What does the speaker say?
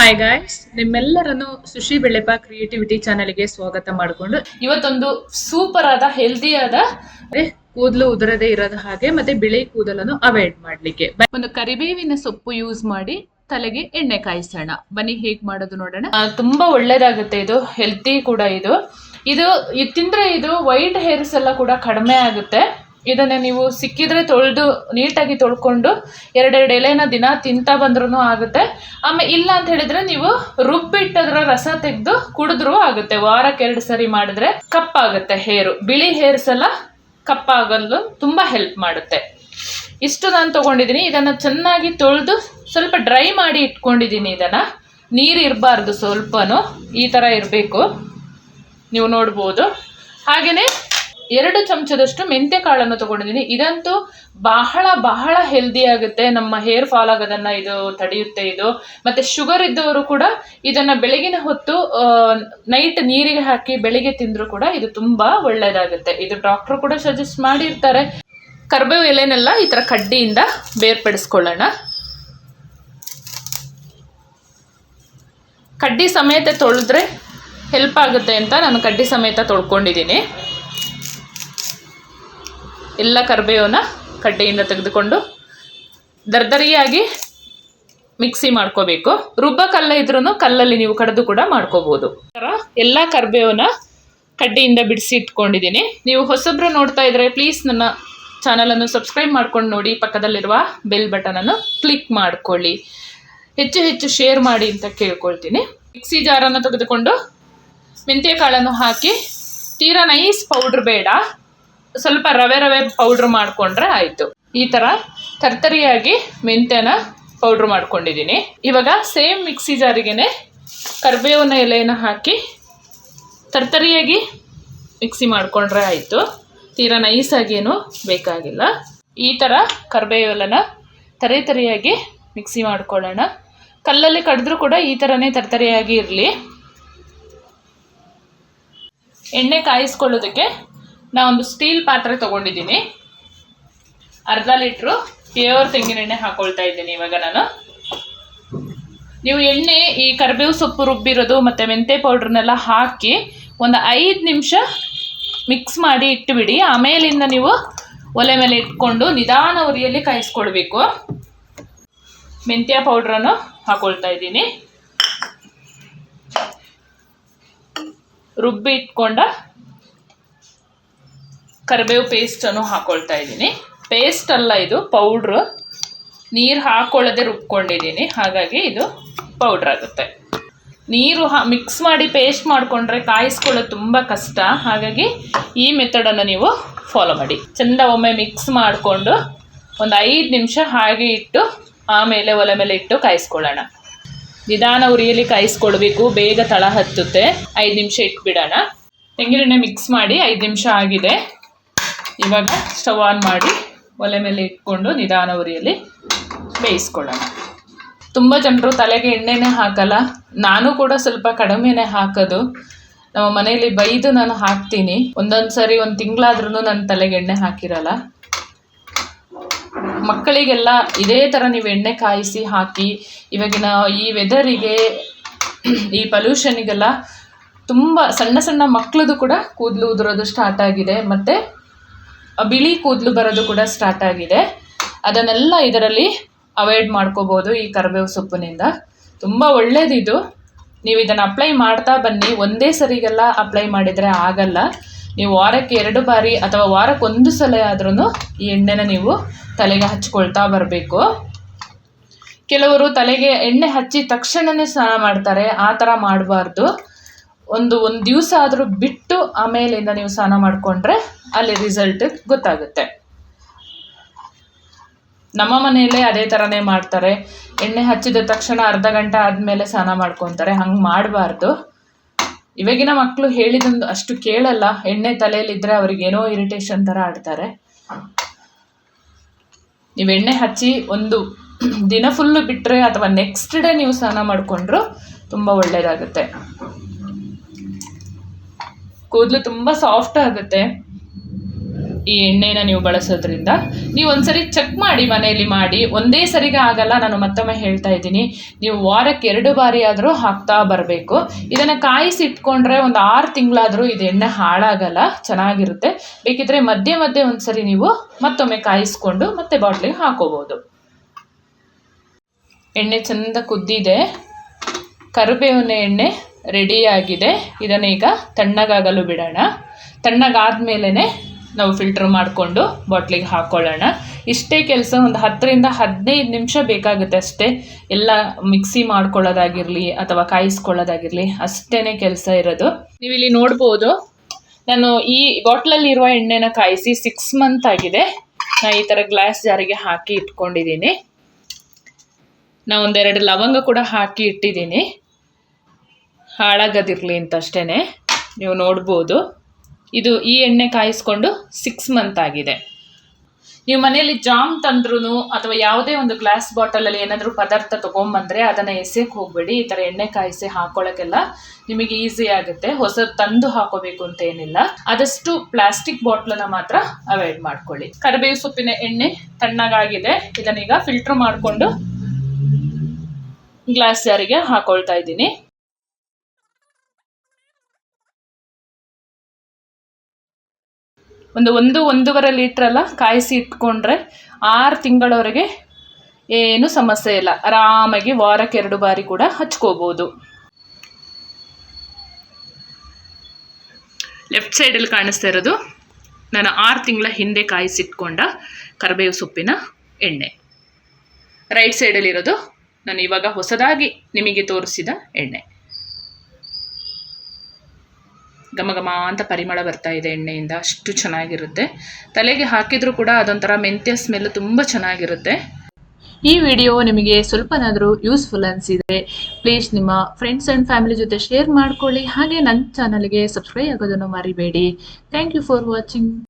Hi guys ನಿಮ್ಮೆಲ್ಲರನ್ನು ಸುಶಿ ಬೆಳೆಪ creativity ಚಾನೆಲ್ಗೆ ಸ್ವಾಗತ ಮಾಡಿಕೊಂಡು ಇವತ್ತೊಂದು ಸೂಪರ್ ಆದ ಹೆಲ್ದಿ ಆದ ಕೂದಲು ಉದುರದೇ ಇರೋದ ಹಾಗೆ, ಮತ್ತೆ ಬಿಳಿ ಕೂದಲನ್ನು ಅವಾಯ್ಡ್ ಮಾಡ್ಲಿಕ್ಕೆ. ಒಂದು ಕರಿಬೇವಿನ ಸೊಪ್ಪು ಯೂಸ್ ಮಾಡಿ ತಲೆಗೆ ಎಣ್ಣೆ ಕಾಯಿಸೋಣ. ಬನ್ನಿ ಹೇಗ್ ಮಾಡೋದು ನೋಡೋಣ. ತುಂಬಾ ಒಳ್ಳೇದಾಗುತ್ತೆ ಇದು ಹೆಲ್ತಿ ಕೂಡ ಇದು. ಇದು ತಿಂದ್ರೆ ಇದು ವೈಟ್ ಹೇರ್ಸ್ ಎಲ್ಲ ಕೂಡ ಕಡಿಮೆ ಆಗುತ್ತೆ. ಇದನ್ನ ನೀವು ಸಿಕ್ಕಿದ್ರೆ ತೊಳೆದು ನೀಟಾಗಿ ತೊಳ್ಕೊಂಡು ಎರಡೆರಡು ಎಲೆನ ದಿನ ತಿಂತಾ ಬಂದ್ರೂ ಆಗುತ್ತೆ. ಆಮೇಲೆ ಇಲ್ಲ ಅಂತ ಹೇಳಿದ್ರೆ ನೀವು ರುಬ್ಬಿಟ್ಟು ಅದರ ರಸ ತೆಗೆದು ಕುಡಿದ್ರೂ ಆಗುತ್ತೆ. ವಾರಕ್ಕೆ ಎರಡು ಸರಿ ಮಾಡಿದ್ರೆ ಕಪ್ಪಾಗುತ್ತೆ ಹೇರು. ಬಿಳಿ ಹೇರ್ಸ್ ಎಲ್ಲ ಕಪ್ಪಾಗಲು ತುಂಬಾ ಹೆಲ್ಪ್ ಮಾಡುತ್ತೆ. ಇಷ್ಟು ನಾನು ತಗೊಂಡಿದ್ದೀನಿ. ಇದನ್ನ ಚೆನ್ನಾಗಿ ತೊಳೆದು ಸ್ವಲ್ಪ ಡ್ರೈ ಮಾಡಿ ಇಟ್ಕೊಂಡಿದ್ದೀನಿ ಇದನ್ನ. ನೀರು ಇರಬಾರ್ದು ಸ್ವಲ್ಪನೂ. ಈ ಥರ ಇರಬೇಕು. ನೀವು ನೋಡ್ಬೋದು. ಹಾಗೆಯೇ ಎರಡು ಚಮಚದಷ್ಟು ಮೆಂತ್ಯ ಕಾಳನ್ನು ತಗೊಂಡಿದ್ದೀನಿ. ಇದಂತೂ ಬಹಳ ಬಹಳ ಹೆಲ್ದಿ ಆಗುತ್ತೆ. ನಮ್ಮ ಹೇರ್ ಫಾಲ್ ಆಗೋದನ್ನ ಇದು ತಡೆಯುತ್ತೆ ಇದು. ಮತ್ತೆ ಶುಗರ್ ಇದ್ದವರು ಕೂಡ ಇದನ್ನ ಬೆಳಗಿನ ಹೊತ್ತು ನೈಟ್ ನೀರಿಗೆ ಹಾಕಿ ಬೆಳಿಗ್ಗೆ ತಿಂದ್ರು ಕೂಡ ಇದು ತುಂಬಾ ಒಳ್ಳೇದಾಗುತ್ತೆ. ಇದು ಡಾಕ್ಟರ್ ಕೂಡ ಸಜೆಸ್ಟ್ ಮಾಡಿರ್ತಾರೆ. ಕರ್ಬೇವು ಎಲೆನೆಲ್ಲ ಈ ತರ ಕಡ್ಡಿಯಿಂದ ಬೇರ್ಪಡಿಸ್ಕೊಳ್ಳೋಣ. ಕಡ್ಡಿ ಸಮೇತ ತೊಳೆದ್ರೆ ಹೆಲ್ಪ್ ಆಗುತ್ತೆ ಅಂತ ನಾನು ಕಡ್ಡಿ ಸಮೇತ ತೊಳ್ಕೊಂಡಿದ್ದೀನಿ. ಎಲ್ಲ ಕರಿಬೇವನ್ನ ಕಡ್ಡೆಯಿಂದ ತೆಗೆದುಕೊಂಡು ದರ್ದರಿಯಾಗಿ ಮಿಕ್ಸಿ ಮಾಡ್ಕೋಬೇಕು. ರುಬ್ಬ ಕಲ್ಲ ಇದ್ರೂ ಕಲ್ಲಲ್ಲಿ ನೀವು ಕಡಿದು ಕೂಡ ಮಾಡ್ಕೋಬೋದು. ಥರ ಎಲ್ಲ ಕರಿಬೇವನ್ನ ಕಡ್ಡಿಯಿಂದ ಬಿಡಿಸಿ ಇಟ್ಕೊಂಡಿದ್ದೀನಿ. ನೀವು ಹೊಸಬ್ರು ನೋಡ್ತಾ ಇದ್ರೆ ಪ್ಲೀಸ್ ನನ್ನ ಚಾನಲನ್ನು ಸಬ್ಸ್ಕ್ರೈಬ್ ಮಾಡ್ಕೊಂಡು ನೋಡಿ. ಪಕ್ಕದಲ್ಲಿರುವ ಬೆಲ್ ಬಟನನ್ನು ಕ್ಲಿಕ್ ಮಾಡ್ಕೊಳ್ಳಿ. ಹೆಚ್ಚು ಹೆಚ್ಚು ಶೇರ್ ಮಾಡಿ ಅಂತ ಕೇಳ್ಕೊಳ್ತೀನಿ. ಮಿಕ್ಸಿ ಜಾರನ್ನು ತೆಗೆದುಕೊಂಡು ಮೆಂತ್ಯ ಕಾಳನ್ನು ಹಾಕಿ, ತೀರಾ ನೈಸ್ ಪೌಡ್ರ್ ಬೇಡ. ಸ್ವಲ್ಪ ರವೆ ರವೆ ಪೌಡ್ರ್ ಮಾಡಿಕೊಂಡ್ರೆ ಆಯಿತು. ಈ ಥರ ತರ್ತರಿಯಾಗಿ ಮೆಂತ್ಯನ ಪೌಡ್ರ್ ಮಾಡ್ಕೊಂಡಿದ್ದೀನಿ. ಇವಾಗ ಸೇಮ್ ಮಿಕ್ಸಿ ಜಾರಿಗೆನೆ ಕರಿಬೇವಿನ ಎಲೆಯನ್ನು ಹಾಕಿ ತರ್ತರಿಯಾಗಿ ಮಿಕ್ಸಿ ಮಾಡಿಕೊಂಡ್ರೆ ಆಯಿತು. ತೀರಾ ನೈಸಾಗಿ ಏನು ಬೇಕಾಗಿಲ್ಲ. ಈ ಥರ ಕರಿಬೇವೆಲ್ಲನ ತರಿ ತರಿಯಾಗಿ ಮಿಕ್ಸಿ ಮಾಡ್ಕೊಳ್ಳೋಣ. ಕಲ್ಲಲ್ಲಿ ಕಡಿದ್ರೂ ಕೂಡ ಈ ಥರನೇ ತರ್ತರಿಯಾಗಿ ಇರಲಿ. ಎಣ್ಣೆ ಕಾಯಿಸ್ಕೊಳ್ಳೋದಕ್ಕೆ ನಾ ಒಂದು ಸ್ಟೀಲ್ ಪಾತ್ರೆ ತೊಗೊಂಡಿದ್ದೀನಿ. ಅರ್ಧ ಲೀಟ್ರು ಪ್ಯೂರ್ ತೆಂಗಿನೆಣ್ಣೆ ಹಾಕೊಳ್ತಾ ಇದ್ದೀನಿ ಇವಾಗ ನಾನು. ನೀವು ಎಣ್ಣೆ, ಈ ಕರಿಬೇವು ಸೊಪ್ಪು ರುಬ್ಬಿರೋದು ಮತ್ತು ಮೆಂತೆ ಪೌಡ್ರನ್ನೆಲ್ಲ ಹಾಕಿ ಒಂದು ಐದು ನಿಮಿಷ ಮಿಕ್ಸ್ ಮಾಡಿ ಇಟ್ಟುಬಿಡಿ ಆಮೇಲಿಂದ ನೀವು ಒಲೆ ಮೇಲೆ ಇಟ್ಕೊಂಡು ನಿಧಾನ ಉರಿಯಲ್ಲಿ ಕಾಯಿಸ್ಕೊಳ್ಬೇಕು. ಮೆಂತ್ಯ ಪೌಡ್ರನ್ನು ಹಾಕೊಳ್ತಾ ಇದ್ದೀನಿ. ರುಬ್ಬಿ ಇಟ್ಕೊಂಡ ಕರಿಬೇವು ಪೇಸ್ಟನ್ನು ಹಾಕೊಳ್ತಾ ಇದ್ದೀನಿ. ಪೇಸ್ಟ್ ಅಲ್ಲ ಇದು ಪೌಡ್ರು ನೀರು ಹಾಕೊಳ್ಳದೆ ರುಬ್ಕೊಂಡಿದ್ದೀನಿ. ಹಾಗಾಗಿ ಇದು ಪೌಡ್ರ್ ಆಗುತ್ತೆ. ನೀರು ಹಾ ಮಿಕ್ಸ್ ಮಾಡಿ ಪೇಸ್ಟ್ ಮಾಡಿಕೊಂಡ್ರೆ ಕಾಯಿಸ್ಕೊಳ್ಳೋದು ತುಂಬ ಕಷ್ಟ. ಹಾಗಾಗಿ ಈ ಮೆಥಡನ್ನು ನೀವು ಫಾಲೋ ಮಾಡಿ. ಚೆಂದ ಒಮ್ಮೆ ಮಿಕ್ಸ್ ಮಾಡಿಕೊಂಡು ಒಂದು ಐದು ನಿಮಿಷ ಹಾಗೆ ಇಟ್ಟು ಆಮೇಲೆ ಒಲೆ ಮೇಲೆ ಇಟ್ಟು ಕಾಯಿಸ್ಕೊಳ್ಳೋಣ. ನಿಧಾನ ಉರಿಯಲ್ಲಿ ಕಾಯಿಸ್ಕೊಳ್ಬೇಕು. ಬೇಗ ತಳ ಹತ್ತುತ್ತೆ. ಐದು ನಿಮಿಷ ಇಟ್ಬಿಡೋಣ. ತೆಂಗಿನೆಣ್ಣೆ ಮಿಕ್ಸ್ ಮಾಡಿ ಐದು ನಿಮಿಷ ಆಗಿದೆ. ಇವಾಗ ಸ್ಟವ್ ಆನ್ ಮಾಡಿ ಒಲೆ ಮೇಲೆ ಇಟ್ಕೊಂಡು ನಿಧಾನ ಉರಿಯಲ್ಲಿ ಬೇಯಿಸ್ಕೊಳ್ಳೋಣ. ತುಂಬ ಜನರು ತಲೆಗೆ ಎಣ್ಣೆನೇ ಹಾಕಲ್ಲ. ನಾನು ಕೂಡ ಸ್ವಲ್ಪ ಕಡಿಮೆನೆ ಹಾಕೋದು. ನಮ್ಮ ಮನೆಯಲ್ಲಿ ಬೈದು ನಾನು ಹಾಕ್ತೀನಿ. ಒಂದೊಂದು ಸರಿ ಒಂದು ತಿಂಗಳಾದ್ರೂ ನನ್ನ ತಲೆಗೆ ಎಣ್ಣೆ ಹಾಕಿರಲ್ಲ. ಮಕ್ಕಳಿಗೆಲ್ಲ ಇದೇ ಥರ ನೀವು ಎಣ್ಣೆ ಕಾಯಿಸಿ ಹಾಕಿ, ಇವಾಗಿನ ಈ ವೆದರಿಗೆ ಈ ಪೊಲ್ಯೂಷನಿಗೆಲ್ಲ ತುಂಬ ಸಣ್ಣ ಸಣ್ಣ ಮಕ್ಕಳದು ಕೂಡ ಕೂದಲು ಉದುರೋದು ಸ್ಟಾರ್ಟ್ ಆಗಿದೆ. ಮತ್ತು ಬಿಳಿ ಕೂದಲು ಬರೋದು ಕೂಡ ಸ್ಟಾರ್ಟ್ ಆಗಿದೆ. ಅದನ್ನೆಲ್ಲ ಇದರಲ್ಲಿ ಅವಾಯ್ಡ್ ಮಾಡ್ಕೋಬೋದು ಈ ಕರಿಬೇವು ಸೊಪ್ಪಿನಿಂದ. ತುಂಬ ಒಳ್ಳೇದಿದು. ನೀವು ಇದನ್ನು ಅಪ್ಲೈ ಮಾಡ್ತಾ ಬನ್ನಿ. ಒಂದೇ ಸರಿಗೆಲ್ಲ ಅಪ್ಲೈ ಮಾಡಿದರೆ ಆಗಲ್ಲ. ನೀವು ವಾರಕ್ಕೆ ಎರಡು ಬಾರಿ ಅಥವಾ ವಾರಕ್ಕೆ ಒಂದು ಸಲ ಆದ್ರೂ ಈ ಎಣ್ಣೆನ ನೀವು ತಲೆಗೆ ಹಚ್ಕೊಳ್ತಾ ಬರಬೇಕು. ಕೆಲವರು ತಲೆಗೆ ಎಣ್ಣೆ ಹಚ್ಚಿದ ತಕ್ಷಣವೇ ಸ್ನಾನ ಮಾಡ್ತಾರೆ. ಆ ಥರ ಮಾಡಬಾರ್ದು. ಒಂದು ಒಂದು ದಿವಸ ಆದರೂ ಬಿಟ್ಟು ಆಮೇಲಿಂದ ನೀವು ಸ್ನಾನ ಮಾಡಿಕೊಂಡ್ರೆ ಅಲ್ಲಿ ರಿಸಲ್ಟ್ ಗೊತ್ತಾಗುತ್ತೆ. ನಮ್ಮ ಮನೆಯಲ್ಲೇ ಅದೇ ಥರನೇ ಮಾಡ್ತಾರೆ. ಎಣ್ಣೆ ಹಚ್ಚಿದ ತಕ್ಷಣ ಅರ್ಧ ಗಂಟೆ ಆದಮೇಲೆ ಸ್ನಾನ ಮಾಡ್ಕೊತಾರೆ. ಹಂಗೆ ಮಾಡಬಾರ್ದು. ಇವಾಗಿನ ಮಕ್ಕಳು ಹೇಳಿದೊಂದು ಅಷ್ಟು ಕೇಳಲ್ಲ. ಎಣ್ಣೆ ತಲೆಯಲ್ಲಿದ್ದರೆ ಅವ್ರಿಗೇನೋ ಇರಿಟೇಷನ್ ಥರ ಆಡ್ತಾರೆ. ನೀವು ಎಣ್ಣೆ ಹಚ್ಚಿ ಒಂದು ದಿನ ಫುಲ್ಲು ಬಿಟ್ಟರೆ ಅಥವಾ ನೆಕ್ಸ್ಟ್ ಡೇ ನೀವು ಸ್ನಾನ ಮಾಡಿಕೊಂಡ್ರು ತುಂಬ ಒಳ್ಳೆಯದಾಗುತ್ತೆ ಕೂದಲು ತುಂಬ ಸಾಫ್ಟ್ ಆಗುತ್ತೆ. ಈ ಎಣ್ಣೆನ ನೀವು ಬಳಸೋದ್ರಿಂದ. ನೀವು ಒಂದ್ಸರಿ ಚೆಕ್ ಮಾಡಿ ಮನೆಯಲ್ಲಿ ಮಾಡಿ. ಒಂದೇ ಸರಿಗೆ ಆಗಲ್ಲ, ನಾನು ಮತ್ತೊಮ್ಮೆ ಹೇಳ್ತಾ ಇದ್ದೀನಿ. ನೀವು ವಾರಕ್ಕೆ ಎರಡು ಬಾರಿ ಆದರೂ ಹಾಕ್ತಾ ಬರಬೇಕು. ಇದನ್ನು ಕಾಯಿಸಿ ಇಟ್ಕೊಂಡ್ರೆ ಒಂದು ಆರು ತಿಂಗಳಾದರೂ ಇದು ಎಣ್ಣೆ ಹಾಳಾಗಲ್ಲ, ಚೆನ್ನಾಗಿರುತ್ತೆ. ಬೇಕಿದ್ರೆ ಮಧ್ಯೆ ಮಧ್ಯೆ ಒಂದ್ಸರಿ ನೀವು ಮತ್ತೊಮ್ಮೆ ಕಾಯಿಸ್ಕೊಂಡು ಮತ್ತೆ ಬಾಟ್ಲಿಗೆ ಹಾಕೋಬಹುದು ಎಣ್ಣೆ ಚೆಂದ ಕುದ್ದಿದೆ. ಕರಿಬೇವಿನ ಎಣ್ಣೆ ರೆಡಿಯಾಗಿದೆ ಇದನ್ನು ಈಗ ತಣ್ಣಗಾಗಲು ಬಿಡೋಣ. ತಣ್ಣಗಾದ್ಮೇಲೆ ನಾವು ಫಿಲ್ಟರ್ ಮಾಡಿಕೊಂಡು ಬಾಟ್ಲಿಗೆ ಹಾಕ್ಕೊಳ್ಳೋಣ ಇಷ್ಟೇ ಕೆಲಸ ಒಂದು ಹತ್ತರಿಂದ ಹದಿನೈದು ನಿಮಿಷ ಬೇಕಾಗುತ್ತೆ ಅಷ್ಟೇ. ಎಲ್ಲ ಮಿಕ್ಸಿ ಮಾಡ್ಕೊಳ್ಳೋದಾಗಿರಲಿ ಅಥವಾ ಕಾಯಿಸ್ಕೊಳ್ಳೋದಾಗಿರಲಿ ಅಷ್ಟೇ ಕೆಲಸ ಇರೋದು. ನೀವು ಇಲ್ಲಿ ನೋಡ್ಬೋದು, ನಾನು ಈ ಬಾಟ್ಲಲ್ಲಿರುವ ಎಣ್ಣೆನ ಕಾಯಿಸಿ ಸಿಕ್ಸ್ ಮಂತ್ ಆಗಿದೆ. ನಾನು ಈ ಥರ ಗ್ಲಾಸ್ ಜಾರಿಗೆ ಹಾಕಿ ಇಟ್ಕೊಂಡಿದ್ದೀನಿ. ನಾ ಒಂದೆರಡು ಲವಂಗ ಕೂಡ ಹಾಕಿ ಇಟ್ಟಿದ್ದೀನಿ. ಹಾಳಾಗದಿರಲಿ ಅಂತ ಅಷ್ಟೇ ನೀವು ನೋಡ್ಬೋದು. ಇದು ಈ ಎಣ್ಣೆ ಕಾಯಿಸ್ಕೊಂಡು ಸಿಕ್ಸ್ ಮಂತ್ ಆಗಿದೆ. ನೀವು ಮನೆಯಲ್ಲಿ ಜಾಮ್ ತಂದ್ರೂ ಅಥವಾ ಯಾವುದೇ ಒಂದು ಗ್ಲಾಸ್ ಬಾಟಲಲ್ಲಿ ಏನಾದರೂ ಪದಾರ್ಥ ತೊಗೊಂಬಂದರೆ ಅದನ್ನು ಎಸೆಯಕ್ಕೆ ಹೋಗಬೇಡಿ. ಈ ಥರ ಎಣ್ಣೆ ಕಾಯಿಸಿ ಹಾಕೊಳ್ಳೋಕ್ಕೆಲ್ಲ ನಿಮಗೆ ಈಸಿ ಆಗುತ್ತೆ. ಹೊಸ ತಂದು ಹಾಕೋಬೇಕು ಅಂತ ಏನಿಲ್ಲ. ಆದಷ್ಟು ಪ್ಲಾಸ್ಟಿಕ್ ಬಾಟ್ಲನ್ನು ಮಾತ್ರ ಅವಾಯ್ಡ್ ಮಾಡ್ಕೊಳ್ಳಿ. ಕರಿಬೇವು ಸೊಪ್ಪಿನ ಎಣ್ಣೆ ತಣ್ಣಗಾಗಿದೆ. ಇದನ್ನೀಗ ಫಿಲ್ಟರ್ ಮಾಡಿಕೊಂಡು ಗ್ಲಾಸ್ ಜಾರಿಗೆ ಹಾಕೊಳ್ತಾ ಇದ್ದೀನಿ. ಒಂದು ಒಂದು, ಒಂದೂವರೆ ಲೀಟ್ರೆಲ್ಲ ಕಾಯಿಸಿ ಇಟ್ಕೊಂಡ್ರೆ ಆರು ತಿಂಗಳವರೆಗೆ ಏನು ಸಮಸ್ಯೆ ಇಲ್ಲ. ಆರಾಮಾಗಿ ವಾರಕ್ಕೆ ಎರಡು ಬಾರಿ ಕೂಡ ಹಚ್ಕೋಬೋದು. ಲೆಫ್ಟ್ ಸೈಡಲ್ಲಿ ಕಾಣಿಸ್ತಾ ಇರೋದು, ನಾನು ಆರು ತಿಂಗಳ ಹಿಂದೆ ಕಾಯಿಸಿಟ್ಕೊಂಡ ಕರಿಬೇವು ಸೊಪ್ಪಿನ ಎಣ್ಣೆ. ರೈಟ್ ಸೈಡಲ್ಲಿರೋದು ನಾನು ಇವಾಗ ಹೊಸದಾಗಿ ನಿಮಗೆ ತೋರಿಸಿದ ಎಣ್ಣೆ. ಘಮ ಘಮ ಅಂತ ಪರಿಮಳ ಬರ್ತಾ ಇದೆ ಎಣ್ಣೆಯಿಂದ. ಅಷ್ಟು ಚೆನ್ನಾಗಿರುತ್ತೆ. ತಲೆಗೆ ಹಾಕಿದರೂ ಕೂಡ ಅದೊಂಥರ ಮೆಂತ್ಯ ಸ್ಮೆಲ್ ತುಂಬ ಚೆನ್ನಾಗಿರುತ್ತೆ. ಈ ವಿಡಿಯೋ ನಿಮಗೆ ಸ್ವಲ್ಪನಾದರೂ ಯೂಸ್ಫುಲ್ ಅನಿಸಿದರೆ ಪ್ಲೀಸ್ ನಿಮ್ಮ ಫ್ರೆಂಡ್ಸ್ ಆ್ಯಂಡ್ ಫ್ಯಾಮಿಲಿ ಜೊತೆ ಶೇರ್ ಮಾಡ್ಕೊಳ್ಳಿ. ಹಾಗೆ ನನ್ನ ಚಾನಲ್ಗೆ ಸಬ್ಸ್ಕ್ರೈಬ್ ಆಗೋದನ್ನು ಮರಿಬೇಡಿ. Thank you for watching